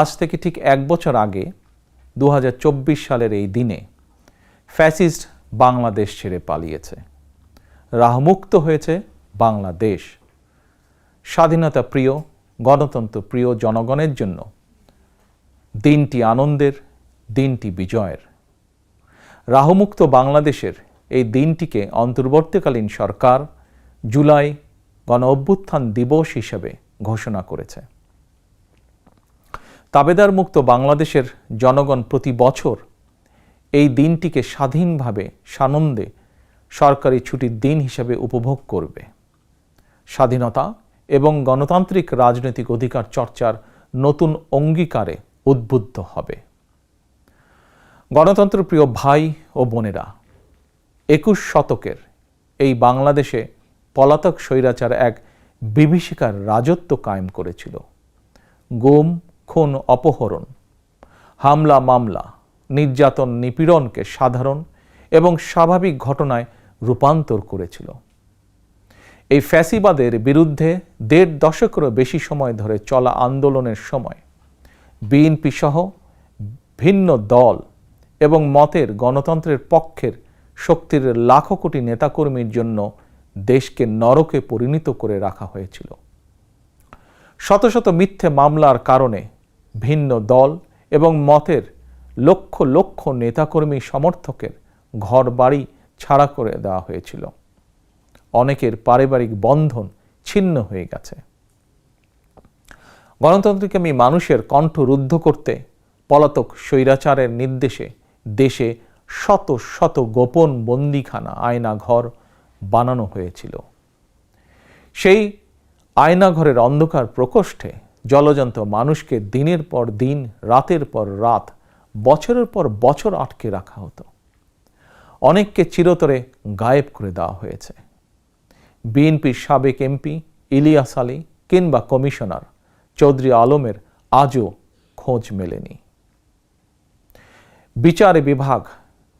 আজ থেকে ঠিক এক বছর আগে দু হাজার চব্বিশ সালের এই দিনে ফ্যাসিস্ট বাংলাদেশ ছেড়ে পালিয়েছে। রাহমুক্ত হয়েছে বাংলাদেশ। স্বাধীনতা প্রিয়, গণতন্ত্র প্রিয় জনগণের জন্য দিনটি আনন্দের, দিনটি বিজয়ের। রাহমুক্ত বাংলাদেশের এই দিনটিকে অন্তর্বর্তীকালীন সরকার জুলাই গণ অভ্যুত্থান দিবস হিসেবে ঘোষণা করেছে। তাবেদার মুক্ত বাংলাদেশের জনগণ প্রতি বছর এই দিনটিকে স্বাধীনভাবে, সানন্দে সরকারি ছুটির দিন হিসেবে উপভোগ করবে। স্বাধীনতা এবং গণতান্ত্রিক রাজনৈতিক অধিকার চর্চার নতুন অঙ্গীকারে উদ্বুদ্ধ হবে। গণতন্ত্রপ্রিয় ভাই ও বোনেরা, একুশ শতকের এই বাংলাদেশে পলাতক স্বৈরাচার এক বিভীষিকার রাজত্ব কায়েম করেছিল। গুম খুন, অপহরণ। হামলা, মামলা, নির্যাতন, নিপীড়নকে সাধারণ এবং স্বাভাবিক ঘটনায় রূপান্তর করেছিল। এই ফ্যাসিবাদের বিরুদ্ধে দেড় দশকেরও বেশি সময় ধরে চলা আন্দোলনের সময় বিএনপি সহ ভিন্ন দল এবং মতের গণতন্ত্রের পক্ষের শক্তির লাখো কোটি নেতাকর্মীর জন্য দেশকে নরকে পরিণত করে রাখা হয়েছিল। শত শত মিথ্যে মামলার কারণে ভিন্ন দল এবং মতের লক্ষ লক্ষ নেতাকর্মী সমর্থকের ঘর বাড়ি ছাড়া করে দেওয়া হয়েছিল। অনেকের পারিবারিক বন্ধন ছিন্ন হয়ে গেছে। গণতন্ত্রকামী মানুষের কণ্ঠ রুদ্ধ করতে পলাতক স্বৈরাচারের নির্দেশে দেশে শত শত গোপন বন্দিখানা আয়না ঘর বানানো হয়েছিল। সেই আয়নাঘরের অন্ধকার প্রকোষ্ঠে জলজন্ত মানুষকে দিনের পর দিন, রাতের পর রাত, বছরের পর বছর আটকে রাখা হতো। অনেককে চিরতরে গায়েব করে দেওয়া হয়েছে। বিএনপির সাবেক এমপি ইলিয়াস আলী কিংবা কমিশনার চৌধুরী আলমের আজও খোঁজ মেলেনি। বিচার বিভাগ,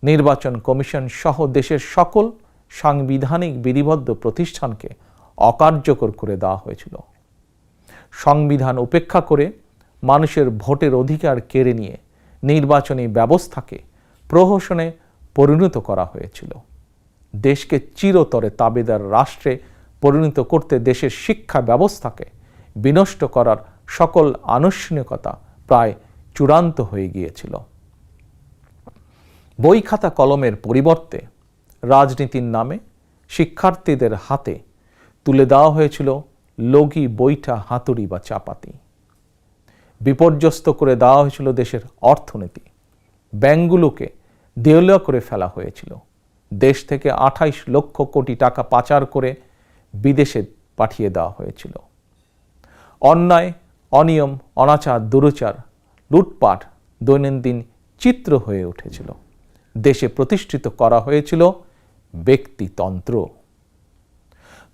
নির্বাচন কমিশন সহ দেশের সকল সাংবিধানিক বিধিবদ্ধ প্রতিষ্ঠানকে অকার্যকর করে দেওয়া হয়েছিল। সংবিধান উপেক্ষা করে মানুষের ভোটের অধিকার কেড়ে নিয়ে নির্বাচনী ব্যবস্থাকে প্রহসনে পরিণত করা হয়েছিল। দেশকে চিরতরে তাবেদার রাষ্ট্রে পরিণত করতে দেশের শিক্ষা ব্যবস্থাকে বিনষ্ট করার সকল আনুষ্ঠানিকতা প্রায় চূড়ান্ত হয়ে গিয়েছিল। বই খাতা কলমের পরিবর্তে রাজনীতির নামে শিক্ষার্থীদের হাতে তুলে দেওয়া হয়েছিল লগি বইটা হাতুড়ি বা চাপাতি। বিপর্যস্ত করে দেওয়া হয়েছিল দেশের অর্থনীতি। ব্যাংকগুলোকে দেউলিয়া করে ফেলা হয়েছিল। দেশ থেকে আঠাইশ লক্ষ কোটি টাকা পাচার করে বিদেশে পাঠিয়ে দেওয়া হয়েছিল। অন্যায়, অনিয়ম, অনাচার, দুরুচার, লুটপাট দৈনন্দিন চিত্র হয়ে উঠেছিল। দেশে প্রতিষ্ঠিত করা হয়েছিল ব্যক্তিতন্ত্র।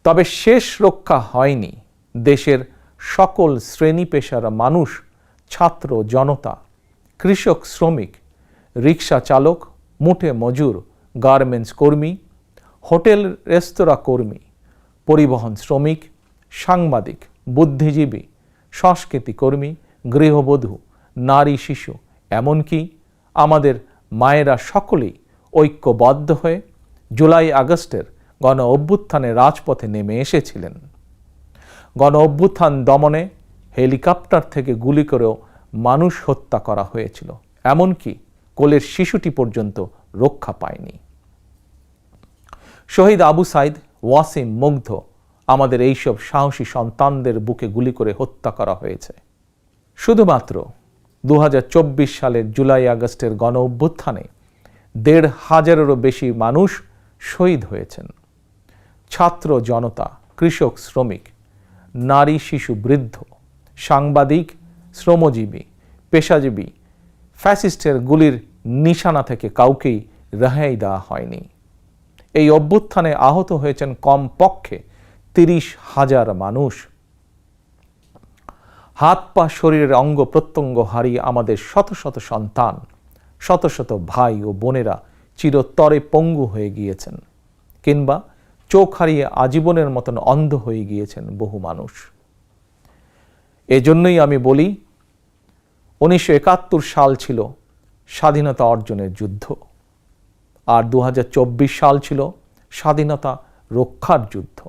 তবে শেষ রক্ষা হয়নি। দেশের সকল শ্রেণি পেশার মানুষ, ছাত্র, জনতা, কৃষক, শ্রমিক, রিক্সা চালক, মুঠে মজুর, গার্মেন্টস কর্মী, হোটেল, রেস্তোরাঁ কর্মী, পরিবহন শ্রমিক, সাংবাদিক, বুদ্ধিজীবী, সংস্কৃতি কর্মী, গৃহবধূ, নারী, শিশু, এমনকি আমাদের মায়েরা সকলেই ঐক্যবদ্ধ হয়ে জুলাই আগস্টের গণ অভ্যুত্থানে রাজপথে নেমে এসেছিলেন। গণ অভ্যুত্থান দমনে হেলিকপ্টার থেকে গুলি করেও মানুষ হত্যা করা হয়েছিল, এমনকি কোলের শিশুটি পর্যন্ত রক্ষা পায়নি। শহীদ আবু সাইদ ওয়াসিম মুগ্ধ আমাদের এইসব সাহসী সন্তানদের বুকে গুলি করে হত্যা করা হয়েছে। শুধুমাত্র দু হাজার চব্বিশ সালের জুলাই আগস্টের গণ অভ্যুত্থানে দেড় হাজারেরও বেশি মানুষ শহীদ হয়েছেন। ছাত্র জনতা, কৃষক, শ্রমিক, নারী, শিশু, বৃদ্ধ, সাংবাদিক, শ্রমজীবী, পেশাজীবী, ফ্যাসিস্টের গুলির নিশানা থেকে কাউকেই রেহাই দেওয়া হয়নি। এই অভ্যুত্থানে আহত হয়েছেন কম পক্ষে তিরিশ হাজার মানুষ। হাত, পা, শরীরের অঙ্গ প্রত্যঙ্গ হারিয়ে আমাদের শত শত সন্তান, শত শত ভাই ও বোনেরা চিরতরে পঙ্গু হয়ে গিয়েছেন। কিংবা চোখ হারিয়ে আজীবনের মতন অন্ধ হয়ে গিয়েছেন বহু মানুষ। এজন্যই আমি বলি, উনিশশো একাত্তর সাল ছিল স্বাধীনতা অর্জনের যুদ্ধ। আর দু হাজার চব্বিশ সাল ছিল স্বাধীনতা রক্ষার যুদ্ধ।